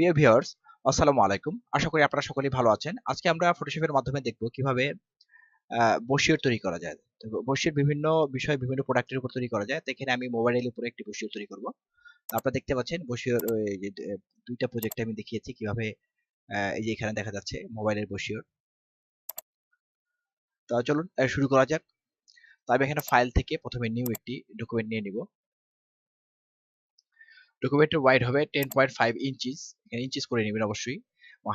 প্রিয় ভিউয়ার্স, আসসালামু আলাইকুম। আশা করি আপনারা সকলেই ভালো আছেন। আজকে আমরা ফটোশপের মাধ্যমে দেখব কীভাবে বসির তৈরি করা যায়। তো বসির বিভিন্ন বিষয় বিভিন্ন প্রোডাক্টের উপর তৈরি করা যায়। এখানে আমি মোবাইলের উপরে একটি বসির তৈরি করব। আপনারা দেখতে পাচ্ছেন বসির দুইটা প্রজেক্টে আমি দেখিয়েছি কীভাবে এই যে এখানে দেখা যাচ্ছে মোবাইলের বসির তো চলুন শুরু করা যাক। তো আমি এখানে ফাইল থেকে প্রথমে নিউ একটি ডকুমেন্ট নিয়ে নিব। ডকুমেন্টের ওয়াইড হবে টেন পয়েন্ট ফাইভ ইঞ্চিস এখানে ইঞ্চিস করে নেবেন অবশ্যই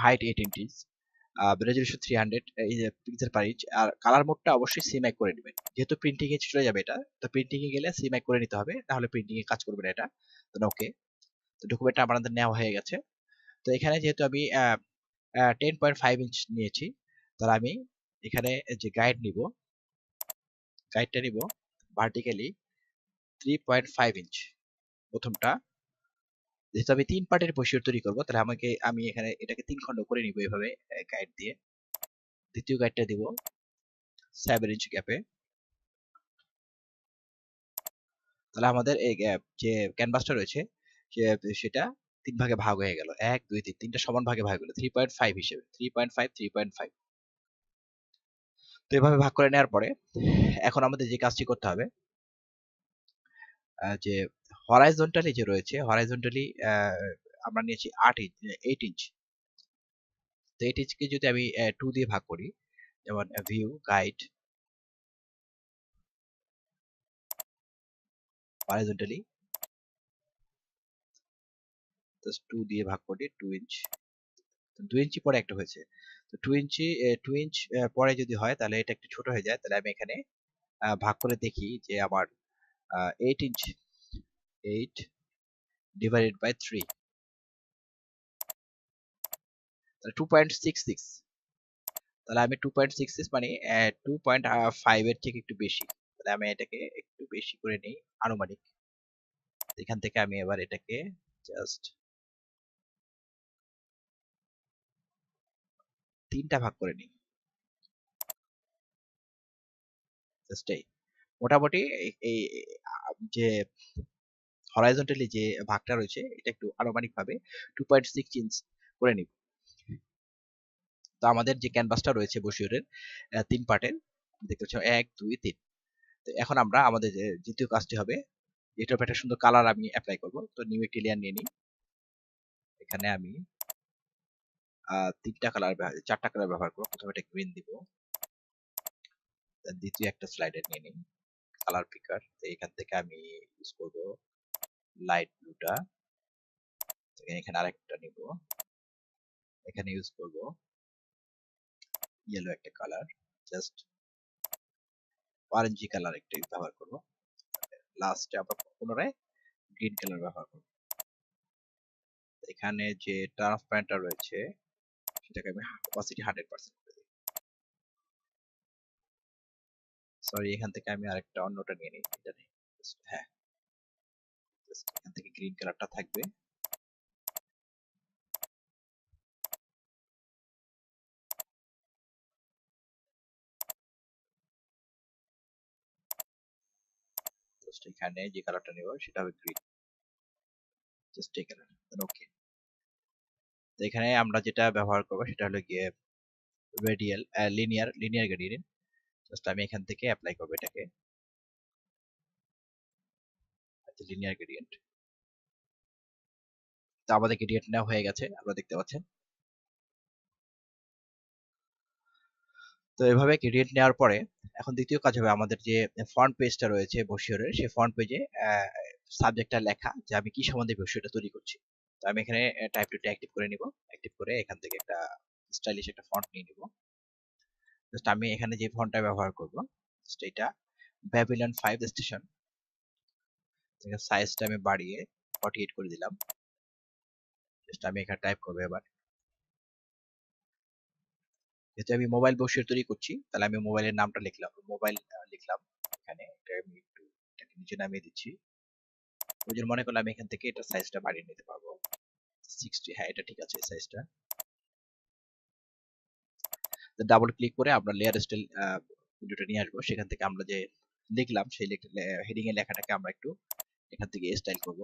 height eight inches resolution three hundred pixel per inch আর কালার মোডটা অবশ্যই সিম্যাক করে নেবেন। যেহেতু প্রিন্টিং এ চলে যাবে এটা, তো প্রিন্টিং এ গেলে সিম্যাক করে নিতে হবে, তাহলে প্রিন্টিং এ কাজ করবে না এটা তো ওকে তো ডকুমেন্টটা আমাদের নেওয়া হয়ে গেছে। তো এখানে যেহেতু আমি টেন পয়েন্ট ফাইভ ইঞ্চ নিয়েছি, তাহলে আমি এখানে যে গাইড নিব গাইডটা নিব vertically three point five inch প্রথমটা যেহেতু আমি তিন পার্টের বৈশিষ্ট্য তৈরি করব, তাহলে আমাকে, আমি এখানে এটাকে তিন খণ্ড করে নিব এভাবে গাইড দিয়ে। দ্বিতীয় গাইডটা দিব সেভেন ইঞ্চ গ্যাপে তাহলে আমাদের এই যে ক্যানভাসটা রয়েছে সেটা তিন ভাগে ভাগ হয়ে গেল। এক, দুই, তিন, তিনটা সমান ভাগে ভাগ হলো থ্রি পয়েন্ট ফাইভ হিসেবে three point five three point five তো এভাবে ভাগ করে নেওয়ার পরে, এখন আমাদের যে কাজটি করতে হবে যে হরাইজন্টালি যে রয়েছে হরাইজন্টালি আমরা নিয়েছি আট ইঞ্চ এইট ইঞ্চ তো এইট ইঞ্চকে যদি আমি টু দিয়ে ভাগ করি, যেমন ভিউ গাইড হরাইজন্টালি টু দিয়ে ভাগ করি টু ইঞ্চ দুই ইঞ্চি পরে একটা হয়েছে। তো টু ইঞ্চি টু ইঞ্চ পরে যদি হয়, তাহলে এটা একটু ছোট হয়ে যায়। তাহলে আমি এখানে ভাগ করে দেখি যে আমার এইট ইঞ্চ 8 divided by 3 তাহলে 2.66 তাহলে আমি 2.66 মানে 2.5 এর থেকে একটু বেশি। তাহলে আমি এটাকে একটু বেশি করে নেই আনুমানিক। এখান থেকে আমি এবার এটাকে জাস্ট তিনটা ভাগ করে নিই। জাস্ট এই। মোটামুটি এই যে হরাইজন্টালি যে ভাগটা রয়েছে এটা একটু আনুমানিক ভাবে টু পয়েন্ট সিক্স ইঞ্চ করে নিব। তো আমাদের যে ক্যানভাসটা রয়েছে বসিওরের তিন পার্টের দেখতে পাচ্ছ এক দুই তিন। তো এখন আমরা আমাদের যে দ্বিতীয় কাজটি হবে এটার একটা সুন্দর কালার আমি অ্যাপ্লাই করব। তো নিউ একটি লেয়ার নিয়ে নিই। এখানে আমি তিনটা কালার চারটা কালার ব্যবহার করব। প্রথমে একটা গ্রিন দিব। দ্বিতীয় একটা স্লাইডার নিয়ে নিই। কালার পিকার তো এখান থেকে আমি ইউজ করব লাইট ব্লুটা এখানে আরেকটা নিব। এখানে ইউজ করব ইয়েলো একটা কালার জাস্ট অরেঞ্জি কালার একটা ব্যবহার করব। লাস্টে আবার পুনরায় গ্রিন কালার ব্যবহার করব। এখানে যে ট্রান্সপারেন্টটা রয়েছে, সেটাকে আমি অপাসিটি হান্ড্রেড পার্সেন্ট করে দিই সরি এখান থেকে আমি আরেকটা অন্যটা নিয়ে নিই, এটা হ্যাঁ। এখান থেকে গ্রিন কালারটা থাকবে। এখানে যে কালারটা নেব সেটা হবে গ্রিন জাস্ট এই কালার ওকে তো এখানে আমরা যেটা ব্যবহার করব সেটা হলো গিয়ে radial linear linear gradient just আমি এখান থেকে অ্যাপ্লাই করব এটাকে। লিনিয়ার গ্রেডিয়েন্ট তো আমাদের গ্রেডিয়েন্ট নেওয়া হয়ে গেছে, আপনারা দেখতে পাচ্ছেন। তো এভাবে গ্রেডিয়েন্ট নেওয়ার পরে, এখন দ্বিতীয় কাজ হবে আমাদের যে ফ্রন্ট পেজটা রয়েছে বসিওরের সেই ফ্রন্ট পেজে সাবজেক্টটা লেখা যে আমি কি সম্বন্ধে বসিওটা তৈরি করছি। তো আমি এখানে টাইপ টু অ্যাক্টিভ করে নিব। অ্যাক্টিভ করে এখান থেকে একটা স্টাইলিশ একটা ফন্ট নিয়ে নিব। জাস্ট আমি এখানে যে ফন্টটা ব্যবহার করব এটা ব্যাবিলন ফাইভ স্টেশন সাইজটা আমি বাড়িয়ে 48 করে দিলাম। জাস্ট আমি এখানে টাইপ করব এবার। যেহেতু আমি মোবাইল বসিয়ে তৈরি করছি, তাহলে আমি মোবাইলের নামটা লিখলাম। মোবাইল লিখলাম এখানে। এটা আমি একটু, এটাকে নিচে নামিয়ে দিচ্ছি। ওই মনে করলে আমি এখান থেকে এটা সাইজটা বাড়িয়ে নিতে পারব। সিক্সটি হ্যাঁ এটা ঠিক আছে সাইজটা ডাবল ক্লিক করে আমরা লেয়ার স্টাইল ভিডিওটা নিয়ে আসব। সেখান থেকে আমরা যে লিখলাম, সেই হেডিং এর লেখাটাকে আমরা একটু এখান থেকে স্টাইল করব।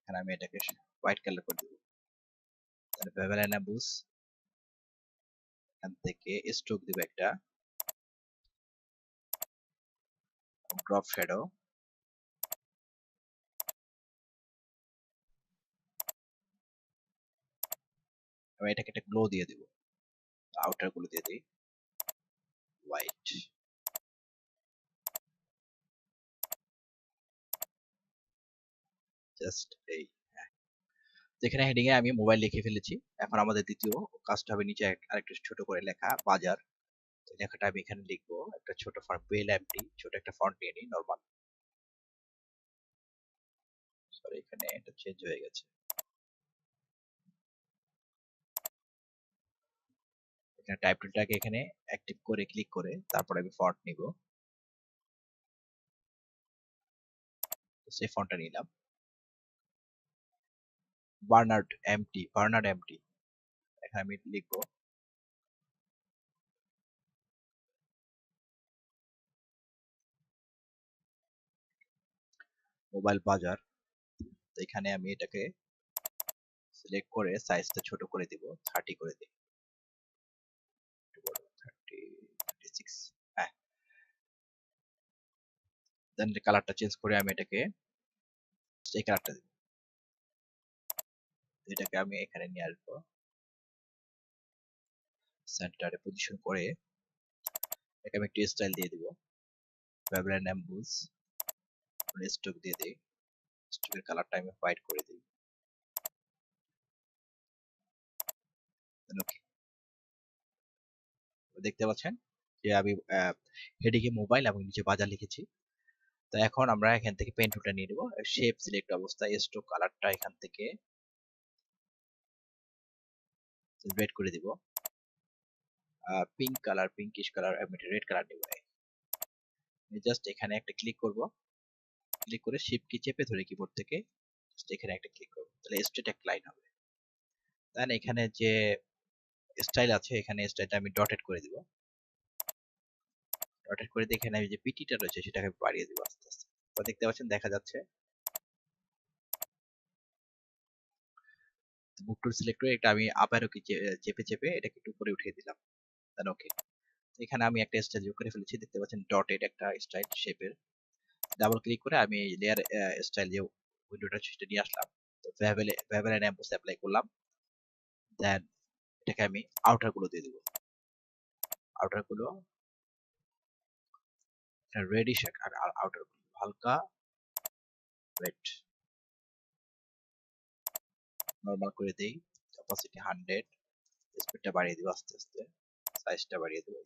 এখানে আমি এটাকে হোয়াইট কালার করে দেবো। তাহলে বুস এখান থেকে স্ট্রোক দিব একটা। ড্রপ শ্যাডো আমি এটাকে একটা গ্লো দিয়ে দিব। আউটারগুলো দিয়ে দিই। হোয়াইট জাস্ট এই। যেখানে হেডিং এ আমি মোবাইল লিখে ফেলেছি। এখন আমাদের দ্বিতীয় কাজটা হবে নিচে আরেকটু ছোট করে লেখা, বাজার। লেখাটা আমি এখানে লিখব। একটা ছোট ফন্ট বেল এমটি ছোট একটা ফন্ট নিয়ে নিই নরমাল সরি এখানে এটা চেঞ্জ হয়ে গেছে। এখানে টাইপ টুলটাকে এখানে অ্যাক্টিভ করে ক্লিক করে তারপরে আমি ফন্ট নিব। সেই ফন্টটা নিলাম। বার্নার্ড এমটি বার্নার্ড এমটি এখানে আমি লিখব। মোবাইল বাজার এখানে আমি এটাকে সিলেক্ট করে সাইজটা ছোট করে দিব থার্টি করে দিই থার্টি থার্টি সিক্স হ্যাঁ দেন কালারটা চেঞ্জ করে আমি এটাকে এই কালারটা দিব। এটাকে আমি এখানে নিয়ে আসব। সেন্টারে পজিশন করে এটাকে আমি একটু স্টাইল দিয়ে দিব। ফেভারিট অ্যাম্বুস স্টক দিয়ে দিই। স্টকের কালারটা আমি হোয়াইট করে দিই। দেখতে পাচ্ছেন? যে আমি হেডিংয়ে মোবাইল এবং নিচে বাজার লিখেছি। তো এখন আমরা এখান থেকে পেন টুলটা নিয়ে নেব। শেপ সিলেক্ট অবস্থায় স্ট্রোক কালারটা এখান থেকে রেড করে দিব। পিঙ্ক কালার পিঙ্কিশ কালার আমি রেড কালার নেব জাস্ট এখানে একটা ক্লিক করব। ক্লিক করে শিফট কি চেপে ধরে কিবোর্ড থেকে জাস্ট এখানে একটা ক্লিক করব। তাহলে স্ট্রেট একটা লাইন হবে। দেন এখানে যে স্টাইল আছে, এখানে স্টাইলটা আমি ডটেড করে দিব। ডটেড করে দিয়ে এখানে যে পিটিটা রয়েছে সেটাকে বাড়িয়ে দিব আস্তে আস্তে। দেখতে পাচ্ছেন, দেখা যাচ্ছে। বুক টুল সিলেক্ট করে এটা আমি কি চেপে চেপে এটাকে একটু উপরে উঠিয়ে দিলাম। দেন ওকে এখানে আমি একটা স্টাইল যোগ করে ফেলেছি, দেখতে পাচ্ছেন ডটেড একটা স্টাইল শেপের ডাবল ক্লিক করে আমি লেয়ার স্টাইল যে উইন্ডোটা সেটা নিয়ে আসলাম। তো ভ্যাভেল ভ্যাভেল এম্বোস অ্যাপ্লাই করলাম। দেন এটাকে আমি আউটারগুলো দিয়ে দেবো। আউটার গুলো রেডিশ আউটার হালকা রেড নর্মাল করে দেই ক্যাপাসিটি হান্ড্রেড স্পিডটা বাড়িয়ে দিব আস্তে আস্তে সাইজটা বাড়িয়ে দেবো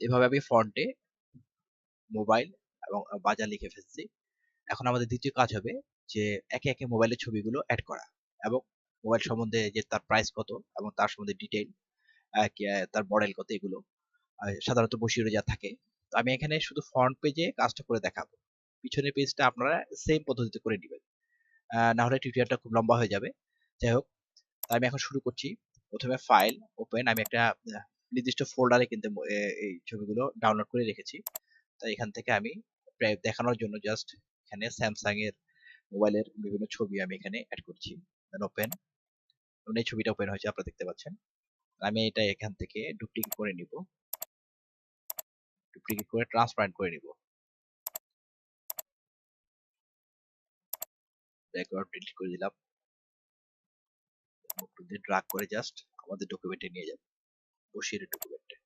এভাবে আমি ফন্টে মোবাইল এবং বাজার লিখে ফেলছি। এখন আমাদের দ্বিতীয় কাজ হবে যে একে একে মোবাইলের ছবিগুলো অ্যাড করা এবং মোবাইল সম্বন্ধে যে তার প্রাইস কত এবং তার সম্বন্ধে ডিটেইল তার মডেল কত এগুলো। সাধারণত বসিয়ে যা থাকে। তো আমি এখানে শুধু ফ্রন্ট পেজে কাজটা করে দেখাবো। পিছনের পেজটা আপনারা সেম পদ্ধতিতে করে নেবেন। না হলে টিউটোরিয়ালটা খুব লম্বা হয়ে যাবে। যাই হোক আমি এখন শুরু করছি। প্রথমে ফাইল ওপেন আমি একটা নির্দিষ্ট ফোল্ডারে কিন্তু এই ছবিগুলো ডাউনলোড করে রেখেছি। তাই এখান থেকে আমি প্রায় দেখানোর জন্য জাস্ট এখানে স্যামসাং এর মোবাইলের বিভিন্ন ছবি আমি এখানে অ্যাড করছি। ওপেন এই ছবিটা ওপেন হয়েছে, আপনারা দেখতে পাচ্ছেন। আমি এটা এখান থেকে ডুপ্লিকেট করে নিব। ডুপ্লিকেট করে ট্রান্সপারেন্ট করে নিব। ব্যাকগ্রাউন্ড ডিলিট করে দিলাম। দিয়ে ড্রাগ করে জাস্ট আমাদের ডকুমেন্টে নিয়ে যাব। বসিয়ে ডকুমেন্টে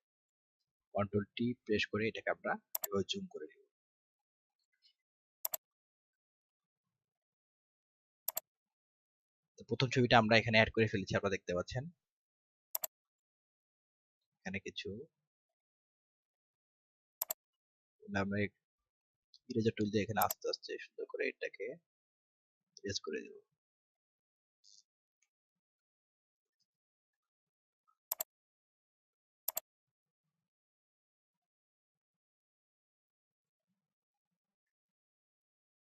কন্ট্রোল টি প্রেস করে এটাকে আমরা এভাবে জুম করে নিব। প্রথম ছবিটা আমরা এখানে অ্যাড করে ফেলেছি, আপনারা দেখতে পাচ্ছেন। এখানে কিছু টুল দিয়ে এখানে আস্তে আস্তে সুন্দর করে এটাকে ইরেজ করে দেব।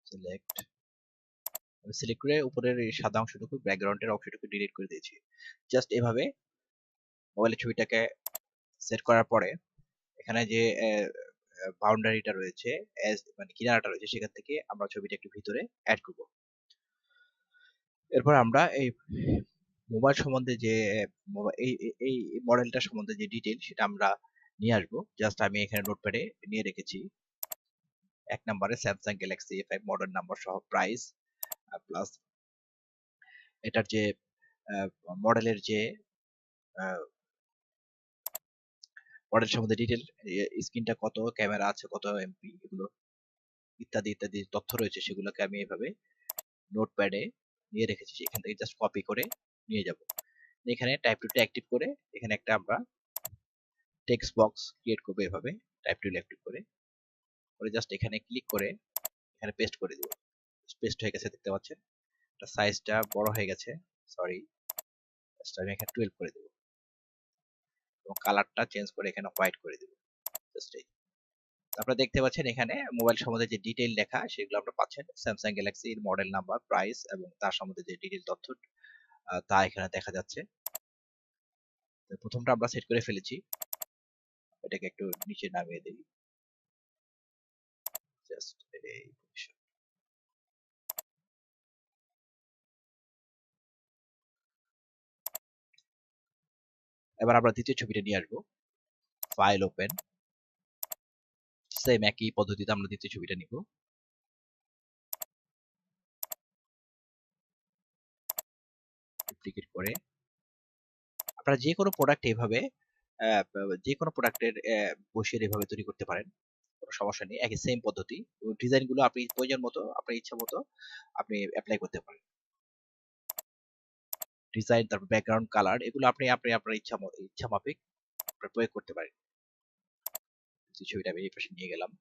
সিলেক্ট আমি সিলেক্ট করে উপরের সাদা অংশটুকু ব্যাকগ্রাউন্ডের অংশটুকু ডিলিট করে দিয়েছি। জাস্ট এভাবে মোবাইলের ছবিটাকে সেট করার পরে, এখানে যে বাউন্ডারিটা রয়েছে মানে কিনারাটা রয়েছে, সেখান থেকে আমরা ছবিটা একটু ভিতরে অ্যাড করব। এরপর আমরা এই মোবাইল সম্বন্ধে যে এই- এই মডেলটা সম্বন্ধে যে ডিটেল সেটা আমরা নিয়ে আসব। জাস্ট আমি এখানে নোটপ্যাডে নিয়ে রেখেছি। এক নম্বরে Samsung Galaxy A five model number সহ প্রাইস প্লাস এটার যে মডেলের যে মডেল সম্বন্ধে ডিটেল স্ক্রিনটা কত, ক্যামেরা আছে, কত এমপি এগুলো ইত্যাদি ইত্যাদি তথ্য রয়েছে, সেগুলোকে আমি এভাবে নোটপ্যাডে নিয়ে রেখেছি এখান থেকে জাস্ট কপি করে নিয়ে যাব। এখানে টাইপ টুলটা অ্যাক্টিভ করে, এখানে একটা আমরা টেক্সট বক্স ক্রিয়েট করব এভাবে টাইপ টুল অ্যাক্টিভ করে। করে জাস্ট এখানে ক্লিক করে, এখানে পেস্ট করে দেবো। পেস্ট হয়ে গেছে, দেখতে পাচ্ছেন? সাইজটা বড় হয়ে গেছে সরি আমি এখানে টুয়েলভ করে দেবো। এবং কালারটা চেঞ্জ করে এখানে হোয়াইট করে দেবো। আপনারা দেখতে পাচ্ছেন এখানে মোবাইল সম্বন্ধে যে ডিটেইল লেখা, সেগুলো আমরা পাচ্ছেন। স্যামসাং গ্যালাক্সির মডেল নাম্বার প্রাইস এবং তার সম্বন্ধে যে ডিটেইল তথ্য তা এখানে দেখা যাচ্ছে। প্রথমটা আমরা সেট করে ফেলেছি। এটাকে একটু নিচে নামিয়ে দিই। জাস্ট এই। এবার আমরা দ্বিতীয় ছবিটা নিয়ে আসব। ফাইল ওপেন সেম একই পদ্ধতিতে আমরা দ্বিতীয় ছবিটা নিব। ডুপ্লিকেট করে। আপনারা যে কোনো প্রোডাক্ট এইভাবে যে কোনো প্রোডাক্টের বসিয়ে এভাবে তৈরি করতে পারেন। কোনো সমস্যা নেই। একই সেম পদ্ধতি। ডিজাইনগুলো আপনি প্রয়োজন মতো, আপনার ইচ্ছা মতো আপনি অ্যাপ্লাই করতে পারেন। ডিজাইন তারপর ব্যাকগ্রাউন্ড কালার এগুলো আপনি আপনি আপনার ইচ্ছা ইচ্ছা মাফিক প্রয়োগ করতে পারেন। ছবিটা আমি এই পাশে নিয়ে গেলাম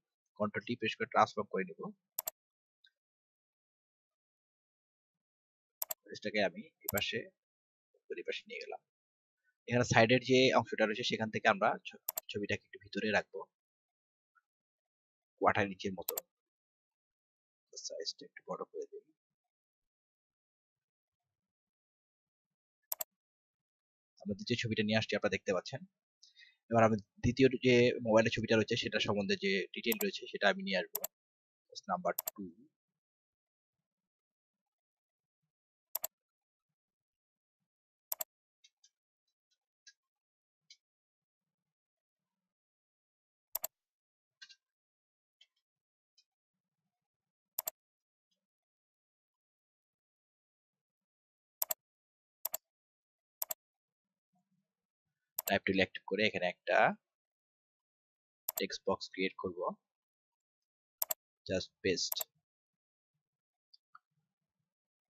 কন্ট্রোল টি প্রেস করে ট্রান্সফর্ম করে নেব। আমি এই পাশে এই পাশে নিয়ে গেলাম। এখানে সাইডের যে অংশটা রয়েছে, সেখান থেকে আমরা ছবিটাকে একটু ভিতরে রাখব। কোয়াটার নিচের মতো। সাইজটা একটু বড় করে দিই। আমরা যে ছবিটা নিয়ে আসছি, আপনারা দেখতে পাচ্ছেন। এবার আমি দ্বিতীয় যে মোবাইলের ছবিটা রয়েছে, সেটা সম্বন্ধে যে ডিটেল রয়েছে, সেটা আমি নিয়ে আসব। নাম্বার টু টাইপ অ্যাক্টিভ করে এখানে একটা টেক্সট বক্স ক্রিয়েট করব। জাস্ট পেস্ট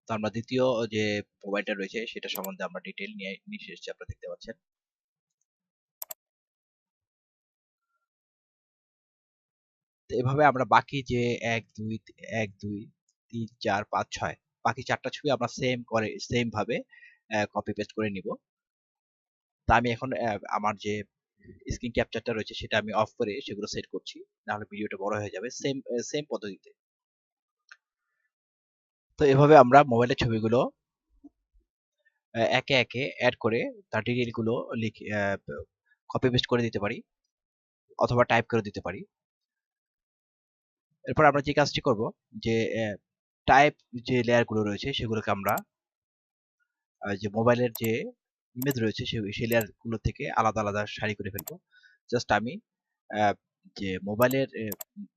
তো আমরা দ্বিতীয় যে মোবাইলটা রয়েছে, সেটা সম্বন্ধে আমরা ডিটেল নিয়ে নিয়ে এসেছি, আপনারা দেখতে পাচ্ছেন। তো এভাবে আমরা বাকি যে এক, দুই এক, দুই, তিন, চার, পাঁচ, ছয়, বাকি চারটা ছবি আমরা সেম করে সেম ভাবে কপি পেস্ট করে নিব। তা আমি এখন আমার যে স্ক্রিন ক্যাপচারটা রয়েছে সেটা আমি অফ করে সেগুলো সেট করছি। নাহলে ভিডিওটা বড় হয়ে যাবে সেম সেম পদ্ধতিতে। তো এভাবে আমরা মোবাইলের ছবিগুলো একে একে অ্যাড করে তার ডিটেলগুলো লিখে কপি পেস্ট করে দিতে পারি অথবা টাইপ করে দিতে পারি। এরপর আমরা যে কাজটি করব যে টাইপ যে লেয়ারগুলো রয়েছে সেগুলোকে আমরা যে মোবাইলের যে ইমেজ রয়েছে সেই লেয়ারগুলো থেকে আলাদা আলাদা সারি করে ফেলব। জাস্ট আমি যে মোবাইলের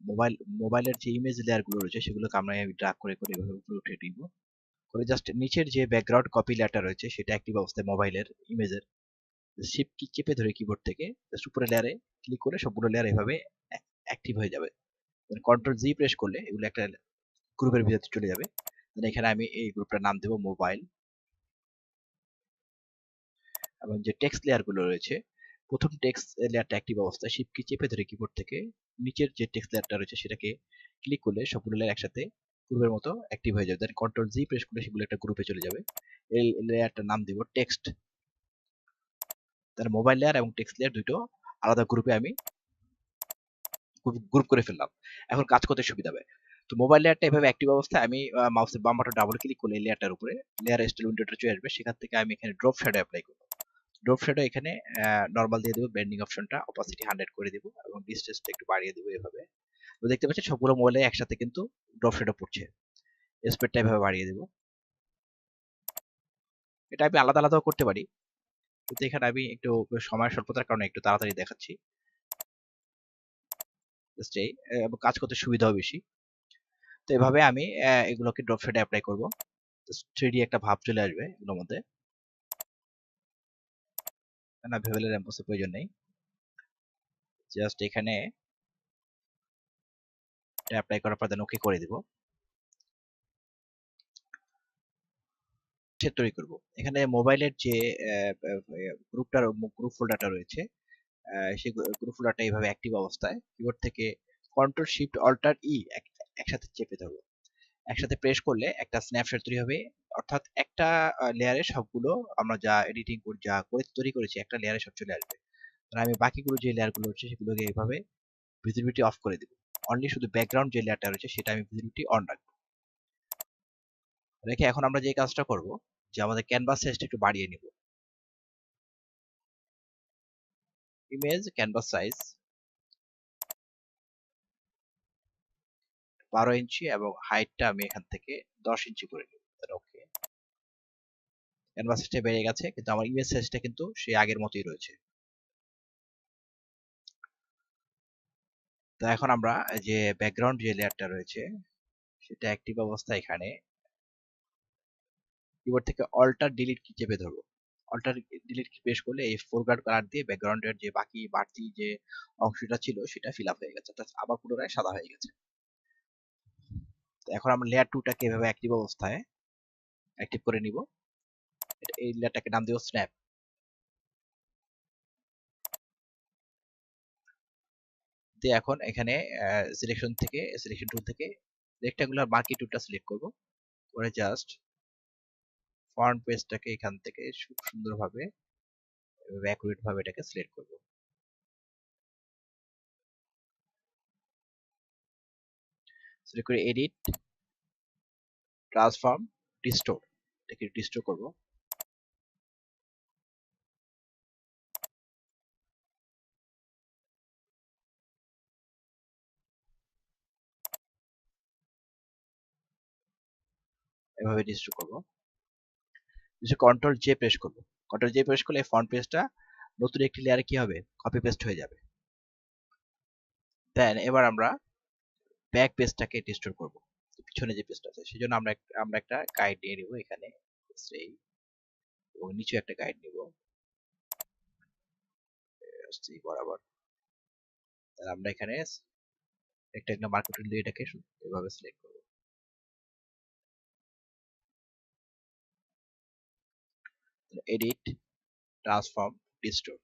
মোবাইল, মোবাইলের যে ইমেজ লেয়ারগুলো রয়েছে সেগুলোকে আমরা ড্রাগ করে করে এভাবে উপরে উঠে দিব। করে জাস্ট নিচের যে ব্যাকগ্রাউন্ড কপি লেয়ারটা রয়েছে সেটা অ্যাক্টিভ অবস্থায় মোবাইলের ইমেজের শিপ কি চেপে ধরে কিবোর্ড থেকে জাস্ট উপরে লেয়ারে ক্লিক করে সবগুলো লেয়ার এভাবে অ্যাক্টিভ হয়ে যাবে। কন্ট্রোল জি প্রেস করলে এগুলো একটা গ্রুপের ভিতরে চলে যাবে। এখানে আমি এই গ্রুপটার নাম দেবো মোবাইল। এবং যে টেক্সট লেয়ারগুলো রয়েছে, প্রথম টেক্সট লেয়ারটা অ্যাক্টিভ অবস্থায় শিপ কি চেপে ধরে কিবোর্ড থেকে নিচের যে টেক্সট লেয়ারটা রয়েছে সেটাকে ক্লিক করলে সবগুলো লেয়ার একসাথে গ্রুপের মতো অ্যাক্টিভ হয়ে যাবে। দেন কন্ট্রোল জি প্রেস করলে সেগুলো একটা গ্রুপে চলে যাবে। এই লেয়ারটার নাম দিব টেক্সট তাহলে মোবাইল লেয়ার এবং টেক্সট লেয়ার দুটো আলাদা গ্রুপে আমি গ্রুপ করে ফেললাম। এখন কাজ করতে সুবিধা হবে। তো মোবাইল লেয়ারটা এভাবে অ্যাক্টিভ অবস্থায় আমি মাউসের বাম বাটন ডাবল ক্লিক করলে লেয়ারটার উপরে লেয়ার স্টাইল উইন্ডোটা চলে আসবে। সেখান থেকে আমি এখানে ড্রপ শ্যাডো অ্যাপ্লাই করব। ড্রপ শ্যাডো এখানে নর্মাল দিয়ে দেবো ব্যান্ডিং অপশনটা অপাসিটি হান্ড্রেড করে দেবো এবং ডিস্টেন্সটা একটু বাড়িয়ে দেবো এভাবে। তো দেখতে পাচ্ছি সবগুলো মোবাইলে একসাথে কিন্তু ড্রপ শ্যাডো পড়ছে। স্পিডটা এভাবে বাড়িয়ে দেবো। এটা আমি আলাদা আলাদাও করতে পারি। কিন্তু এখানে আমি একটু সময় স্বল্পতার কারণে একটু তাড়াতাড়ি দেখাচ্ছি। কাজ করতে সুবিধাও বেশি। তো এভাবে আমি এগুলোকে ড্রপ শেডে অ্যাপ্লাই করব। থ্রি একটা ভাব চলে আসবে এগুলোর মধ্যে। না ভেবেলের এম্পোসের প্রয়োজন নেই। জাস্ট এখানে অ্যাপ্লাই করার পর দেন ওকে করে দিব। তৈরি করব। এখানে মোবাইলের যে গ্রুপটার গ্রুপ ফোল্ডারটা রয়েছে সেই গ্রুপ ফোল্ডারটা এইভাবে অ্যাক্টিভ অবস্থায়। কিবোর্ড থেকে কন্ট্রোল শিফট অল্টার ই একসাথে চেপে ধরবো। একসাথে প্রেস করলে একটা স্ন্যাপশট তৈরি হবে। অর্থাৎ একটা লেয়ারে সবগুলো আমরা যা এডিটিং করে, যা করে তৈরি করেছি, একটা লেয়ারে সব চলে আসবে। আমি বাকিগুলো যে লেয়ারগুলো হচ্ছে সেগুলোকে এইভাবে ভিজিবিলিটি অফ করে দেবো। অনলি শুধু ব্যাকগ্রাউন্ড যে লেয়ারটা রয়েছে, সেটা আমি ভিজিবিলিটি অন রাখব। রেখে এখন আমরা যে কাজটা করব, যে আমাদের ক্যানভাস সাইজটা একটু বাড়িয়ে নিব। ইমেজ ক্যানভাস সাইজ বারো ইঞ্চি এবং হাইটটা আমি এখান থেকে দশ ইঞ্চি করে নিব। ওকে ক্যানভাস বেড়ে গেছে, কিন্তু আমার ইমেজ সাইজটা কিন্তু সেই আগের মতোই রয়েছে। তো এখন আমরা যে ব্যাকগ্রাউন্ড যে লেয়ারটা রয়েছে, সেটা অ্যাক্টিভ অবস্থা এখানে। কিবোর্ড থেকে অল্টার ডিলিট কি চেপে ধরবো। অল্টার ডিলিট কি প্রেস করলে এই ফোরগ্রাউন্ড কালার দিয়ে ব্যাকগ্রাউন্ডের যে বাকি বাড়তি যে অংশটা ছিল, সেটা ফিল আপ হয়ে গেছে। অর্থাৎ আবার পুনরায় সাদা হয়ে গেছে। এখন আমরা লেয়ার টুটাকে এভাবে অ্যাক্টিভ অবস্থায় অ্যাক্টিভ করে নিব। এই লেয়ারটাকে নাম দেব স্ন্যাপ দিয়ে এখন এখানে সিলেকশন থেকে সিলেকশন টুল থেকে রেক্টাঙ্গুলার মার্কি টুলটা সিলেক্ট করব। করে জাস্ট ফ্রন্ট পেজটাকে এখান থেকে খুব সুন্দরভাবে অ্যাকুরেট ভাবে এটাকে সিলেক্ট করব। সিলেক্ট করে এডিট ট্রান্সফর্ম ডিস্টোর এটাকে ডিস্টোর করব। এভাবে ডিস্টোর করব। কন্ট্রোল জে প্রেস করব। কন্ট্রোল জে প্রেস করলে ফন্ট পেজটা নতুন একটি লেয়ারে কি হবে? কপি পেস্ট হয়ে যাবে। দেন এবার আমরা ব্যাক পেজটাকে ডিস্টোর করব পিছনে যে পেজটা আছে, সেজন্য আমরা আমরা একটা গাইড নিয়ে নিব এখানে, সেই, এবং নিচে একটা গাইড নিব। বরাবর। আমরা এখানে একটা একটা মার্কেট দিয়ে এটাকে এভাবে সিলেক্ট করব। Edit transform distort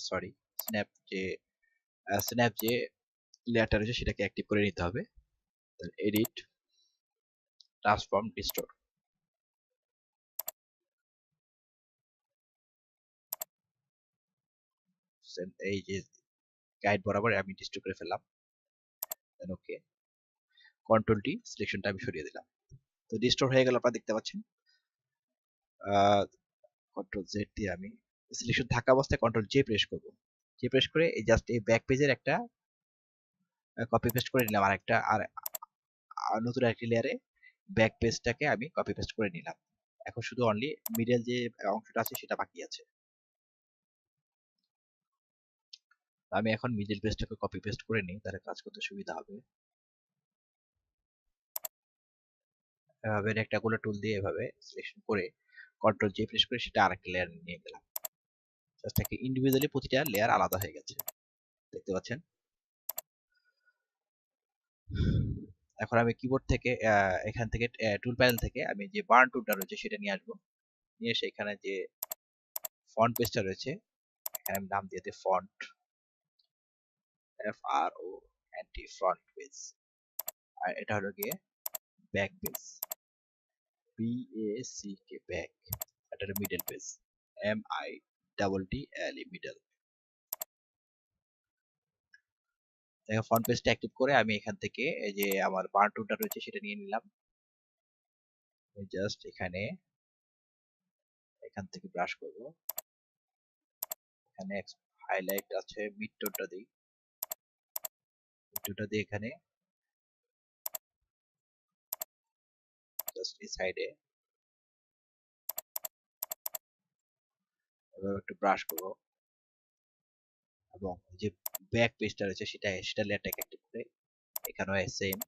sorry snap যে স্ন্যাপ যে লেয়ারটা রয়েছে সেটাকে অ্যাক্টিভ করে নিতে হবে। এডিট ট্রান্সফর্ম ডিস্টোর এই যে গাইড বরাবর আমি ডিস্টোর করে ফেললাম। ওকে কন্ট্রোল টি সিলেকশনটা আমি সরিয়ে দিলাম। তো ডিস্টোর হয়ে গেল আপনারা দেখতে পাচ্ছেন। কন্ট্রোল জেড দিয়ে আমি সিলেকশন থাকা অবস্থায় কন্ট্রোল জে প্রেস করব। জে প্রেস করে এই জাস্ট এই ব্যাক পেজের একটা কপি পেস্ট করে নিলাম আর একটা আর নতুন একটি লেয়ারে ব্যাক পেজটাকে আমি কপি পেস্ট করে নিলাম। এখন শুধু অনলি মিডল যে অংশটা আছে সেটা বাকি আছে। আমি এখন মিডল পেজটাকে কপি পেস্ট করে নিই, তাহলে কাজ করতে সুবিধা হবে। এভাবে রেক্টাগুলো টুল দিয়ে এভাবে সিলেকশন করে কন্ট্রোল জে প্রেস করে সেটা আরেকটা লেয়ার নিয়ে গেলাম। জাস্ট একটা ইন্ডিভিজুয়ালি প্রতিটা লেয়ার আলাদা হয়ে গেছে। দেখতে পাচ্ছেন? এখন আমি কিবোর্ড থেকে এখান থেকে টুল প্যানেল থেকে আমি যে বার্ন টুলটা রয়েছে সেটা নিয়ে আসব। নিয়ে এসে এখানে যে ফন্ট পেজটা রয়েছে, এখানে আমি নাম দিয়ে font F R O N T front page আর এটা হলো গিয়ে back page B A C K back এটা হলো middle page M I double T L E middle দেখো ফ্রন্ট পেজটা অ্যাক্টিভ করে আমি এখান থেকে এই যে আমার বার টুলটা রয়েছে সেটা নিয়ে নিলাম। জাস্ট এখানে এখান থেকে ব্রাশ করব। এখানে হাইলাইট আছে মিড টোনটা দিই। মিড টোনটা দিয়ে এখানে জাস্ট এই সাইডে এভাবে একটু ব্রাশ করব। এবং যে ব্যাক পেজটা রয়েছে সেটা সেটা লেয়ারটাকে অ্যাক্টিভ করে এখানেও সেম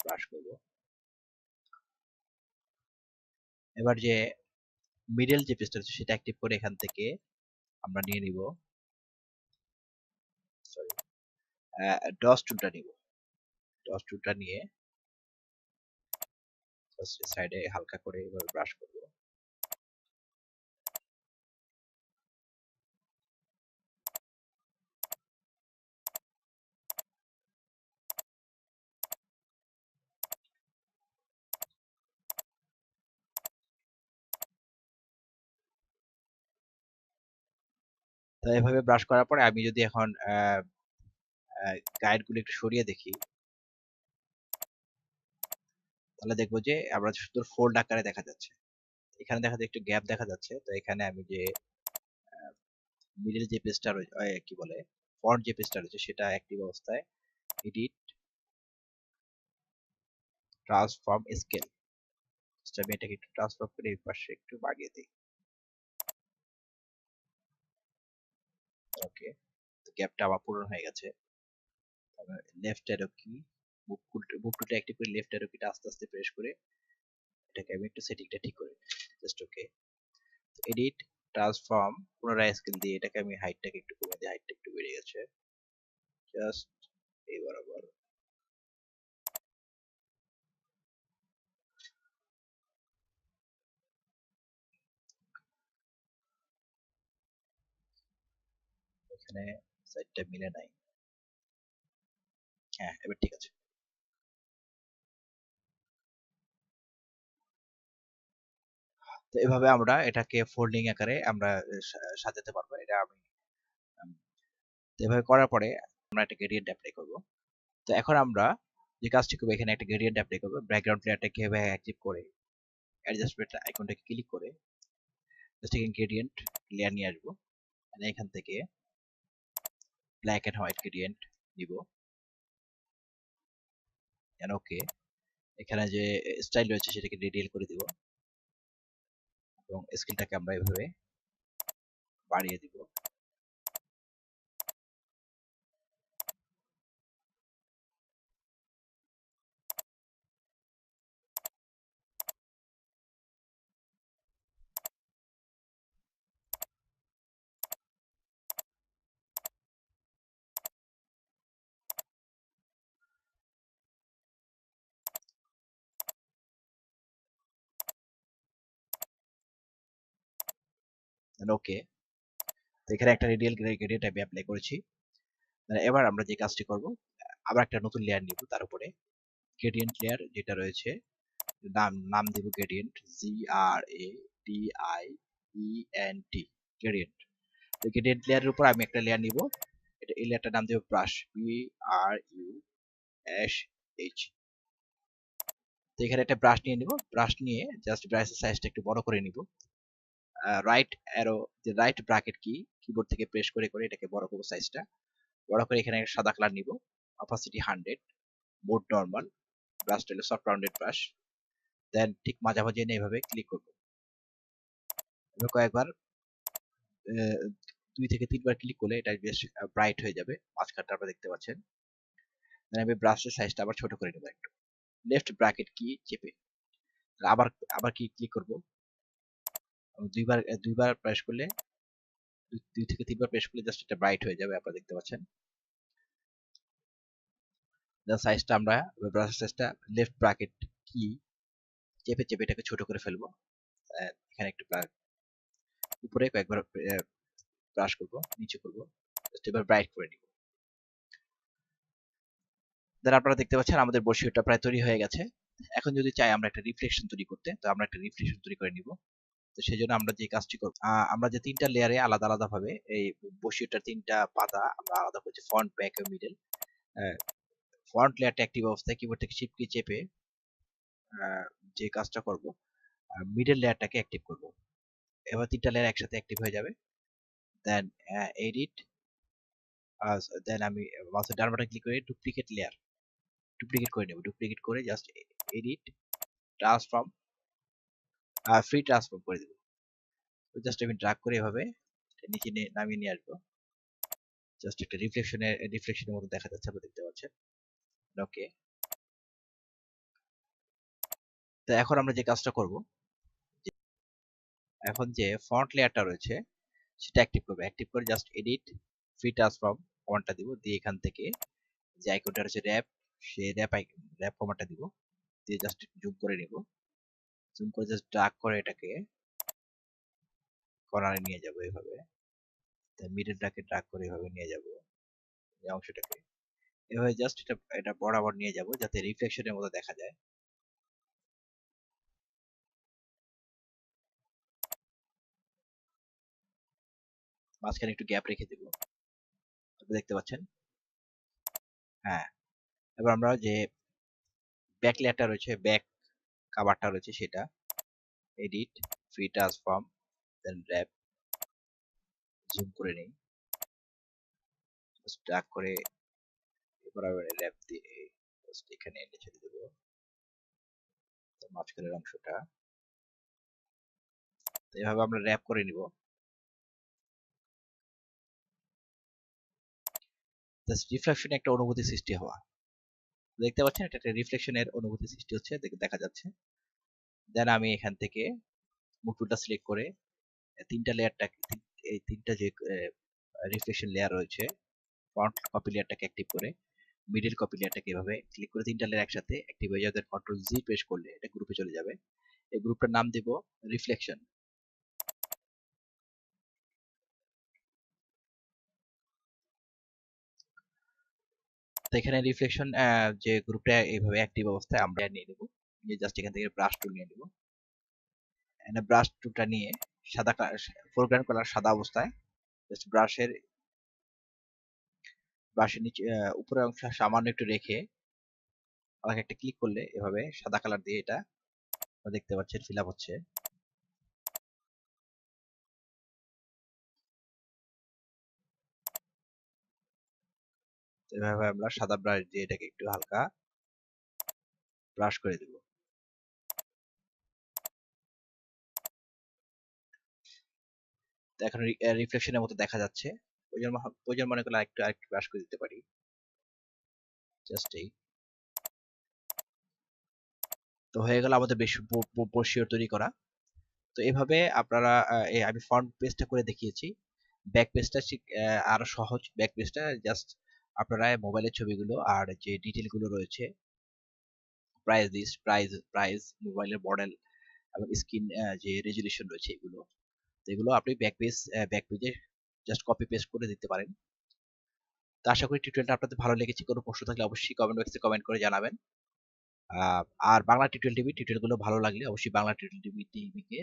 ব্রাশ করব। এবার যে মিডল যে পেজটা রয়েছে সেটা অ্যাক্টিভ করে এখান থেকে আমরা নিয়ে নিব। সরি ডস টুলটা নিব। ডস টুলটা নিয়ে সাইডে হালকা করে এবার ব্রাশ করব। তো এভাবে ব্রাশ করার পরে আমি যদি এখন গাইডগুলো একটু সরিয়ে দেখি তাহলে দেখব যে আমরা সুন্দর ফোল্ড আকারে দেখা যাচ্ছে। এখানে দেখা যাচ্ছে একটু গ্যাপ দেখা যাচ্ছে। তো এখানে আমি যে মিডল যে পেজটা রয়েছে কি বলে ফন্ট যে পেজটা রয়েছে সেটা অ্যাক্টিভ অবস্থায় এডিট ট্রান্সফর্ম স্কেল আমি এটাকে একটু ট্রান্সফর্ম করে এই পাশে একটু বাড়িয়ে দিই। ওকে। গ্যাপটা আবার পূরণ হয়ে গেছে। লেফট অ্যারো কি বুক টুটা অ্যাক্টিভ করে লেফট অ্যারো কিটা আস্তে আস্তে প্রেস করে এটাকে আমি একটু সেটিংটা ঠিক করে জাস্ট ওকে এডিট ট্রান্সফর্ম পুনরায় স্কেল দিয়ে এটাকে আমি হাইটটাকে একটু কমে দিই হাইটটা একটু বেড়ে গেছে। জাস্ট এই বরাবর এখানে সাইডটা মিলে নাই। হ্যাঁ এবার ঠিক আছে। তো এভাবে আমরা এটাকে ফোল্ডিং আকারে আমরা সাজাতে পারব। এটা আমি এভাবে করার পরে আমরা একটা গ্রেডিয়েন্ট অ্যাপ্লাই করব। তো এখন আমরা যে কাজটি করব, এখানে একটা গ্রেডিয়েন্ট অ্যাপ্লাই করব। ব্যাকগ্রাউন্ড লেয়ারটাকে এভাবে অ্যাক্টিভ করে অ্যাডজাস্টমেন্ট আইকনটাকে ক্লিক করে জাস্ট এখানে গ্রেডিয়েন্ট লেয়ার নিয়ে আসব। এখান থেকে ব্ল্যাক অ্যান্ড হোয়াইট গ্রেডিয়েন্ট নিব। ওকে এখানে যে স্টাইল রয়েছে সেটাকে রেডিয়াল করে দিব। এবং স্কেলটাকে আমরা এভাবে বাড়িয়ে দিব। ওকে তো এখানে একটা রেডিয়াল গ্রেডিয়েন্ট আমি অ্যাপ্লাই করেছি। এবার আমরা যে কাজটি করব, আবার একটা নতুন লেয়ার নিব তার উপরে। গ্রেডিয়েন্ট লেয়ার যেটা রয়েছে, নাম নাম দিব gradient G R A D I E N T gradient তো গ্রেডিয়েন্ট লেয়ারের উপর আমি একটা লেয়ার নিব। এটা, এই লেয়ারটার নাম দেব brush B R U S H তো এখানে একটা ব্রাশ নিয়ে নিব। ব্রাশ নিয়ে জাস্ট ব্রাশের সাইজটা একটু বড় করে নিব। রাইট অ্যারো যে রাইট ব্র্যাকেট কি কিবোর্ড থেকে প্রেস করে করে এটাকে বড় করব সাইজটা বড় করে এখানে সাদা কালার নিব। অপাসিটি হান্ড্রেড বোর্ড নর্মাল ব্রাশটা হলো সফট রাউন্ডেড ব্রাশ দেন ঠিক মাঝামাঝি এনে এভাবে ক্লিক করব। এবার কয়েকবার দুই থেকে তিনবার ক্লিক করলে এটা বেশ ব্রাইট হয়ে যাবে। মাঝখানটা আপনারা দেখতে পাচ্ছেন। দেন আমি ব্রাশের সাইজটা আবার ছোট করে নেব একটু। লেফট ব্র্যাকেট কি চেপে। আবার আবার কি ক্লিক করব? দুইবার দুইবার প্রেস করলে দুই থেকে তিনবার প্রেস করলে জাস্ট এটা ব্রাইট হয়ে যাবে, আপনারা দেখতে পাচ্ছেন। সাইজটা আমরা ব্রাশের সাইজটা লেফট ব্র্যাকেট কি চেপে চেপে এটাকে ছোট করে ফেলব। এখানে একটু উপরে কয়েকবার ব্রাশ করব, নিচে করব জাস্ট এবার ব্রাইট করে নিব। দেন আপনারা দেখতে পাচ্ছেন আমাদের বর্ষিটা প্রায় তৈরি হয়ে গেছে। এখন যদি চাই আমরা একটা রিফ্লেকশন তৈরি করতে, তো আমরা একটা রিফ্লেকশন তৈরি করে নিব। তো সেই জন্য আমরা যে কাজটি করব আমরা যে তিনটা লেয়ারে আলাদা আলাদা ভাবে এই বসিওটার তিনটা পাতা আমরা আলাদা করছি ফ্রন্ট ব্যাক এবং মিডল ফ্রন্ট লেয়ারটা অ্যাক্টিভ অবস্থায় কিবোর্ড থেকে শিফট কি চেপে যে কাজটা করব মিডল লেয়ারটাকে অ্যাক্টিভ করব। এবার তিনটা লেয়ার একসাথে অ্যাক্টিভ হয়ে যাবে দেন এডিট দেন আমি মাউসের ডান বাটন ক্লিক করে ডুপ্লিকেট লেয়ার ডুপ্লিকেট করে নেব ডুপ্লিকেট করে just edit transform free transform করে দেব। জাস্ট আমি ড্রাগ করে এভাবে নিচে নামিয়ে নিয়ে আসব। জাস্ট একটা রিফ্লেকশনের রিফ্লেকশনের মতো দেখা যাচ্ছে আপনি দেখতে পাচ্ছেন। ওকে তো এখন আমরা যে কাজটা করব এখন যে ফন্ট লেয়ারটা রয়েছে, সেটা অ্যাক্টিভ করবে। অ্যাক্টিভ করে জাস্ট এডিট ফ্রি ট্রান্সফর্ম কমান্ডটা দিব। দিয়ে এখান থেকে যে আইকনটা রয়েছে র্যাপ সেই র্যাপ র্যাপ কমান্ডটা দিব। দিয়ে জাস্ট জুম করে নিব। জুম করে জাস্ট ড্রাগ করে এটাকে কর্নারে নিয়ে যাব এভাবে। মিডলটাকে ড্রাগ করে এভাবে নিয়ে যাব, এই অংশটাকে। এভাবে জাস্ট এটা এটা বরাবর নিয়ে যাব যাতে রিফ্লেকশনের মতো দেখা যায়। মাঝখানে একটু গ্যাপ রেখে দেব। দেখতে পাচ্ছেন? হ্যাঁ। এবার আমরা যে ব্যাক লেয়ারটা রয়েছে ব্যাক কাভারটা রয়েছে সেটা। এডিট ফ্রি ট্রান্সফর্ম দেন র্যাপ জুম করে নেই। ড্রাগ করে বরাবর র্যাপ দিয়ে এখানে এনে ছেড়ে দেবো। মাঝখানের অংশটা। তো এভাবে আমরা র্যাপ করে নিব। জাস্ট রিফ্লেকশনে একটা অনুভূতি সৃষ্টি হওয়া। দেখতে পাচ্ছেন এটা একটা রিফ্লেকশনের অনুভূতি সৃষ্টি হচ্ছে, দেখা যাচ্ছে। দেন আমি এখান থেকে মুকুটটা সিলেক্ট করে তিনটা লেয়ারটা এই তিনটা যে রিফ্লেকশন লেয়ার রয়েছে ফন্ট কপি লেয়ারটাকে অ্যাক্টিভ করে মিডিল কপি লেয়ারটাকে এভাবে ক্লিক করে তিনটা লেয়ার একসাথে অ্যাক্টিভ হয়ে যাবে। কন্ট্রোল জি প্রেস করলে এটা গ্রুপে চলে যাবে। এই গ্রুপটার নাম দেব রিফ্লেকশন তো এখানে রিফ্লেকশন যে গ্রুপটা এইভাবে অ্যাক্টিভ অবস্থায় আমরা নিয়ে নেব। নিয়ে জাস্ট এখান থেকে ব্রাশ টুল নিয়ে নেব। ব্রাশ টুলটা নিয়ে সাদা ফোরগ্রাউন্ড কালার সাদা অবস্থায় জাস্ট ব্রাশের ব্রাশের নিচে উপরের অংশ সামান্য একটু রেখে আমাকে একটা ক্লিক করলে এভাবে সাদা কালার দিয়ে এটা দেখতে পাচ্ছেন ফিল আপ হচ্ছে। এভাবে আমরা সাদা ব্রাশ দিয়ে এটাকে একটু হালকা ব্রাশ করে দেব। এখন রিফ্লেকশনের মতো দেখা যাচ্ছে। প্রয়োজন প্রয়োজন মনে করলে আরেকটু আরেকটু ব্রাশ করে দিতে পারি। জাস্ট এই। তো হয়ে গেল আমাদের বেশি ব্রোশিওর তৈরি করা। তো এভাবে আপনারা আমি ফ্রন্ট পেজটা করে দেখিয়েছি। ব্যাক পেজটা আরও সহজ। ব্যাক পেজটা জাস্ট আপনারা মোবাইলের ছবিগুলো আর যে ডিটেলগুলো রয়েছে প্রাইস লিস্ট প্রাইস প্রাইস মোবাইলের মডেল এবং স্ক্রিন যে রেজুলেশন রয়েছে এগুলো, তো এগুলো আপনি ব্যাক পেজ ব্যাক পেজে জাস্ট কপি পেস্ট করে দিতে পারেন। তো আশা করি টিউটোরিয়ালটা আপনাদের ভালো লেগেছে। কোনো প্রশ্ন থাকলে অবশ্যই কমেন্ট বক্সে কমেন্ট করে জানাবেন। আর বাংলা টিউটোরিয়াল টিভি টিউটোরিয়ালগুলো ভালো লাগলে অবশ্যই বাংলা টিউটোরিয়াল টিভি টিভিকে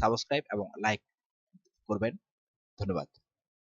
সাবস্ক্রাইব এবং লাইক করবেন। ধন্যবাদ।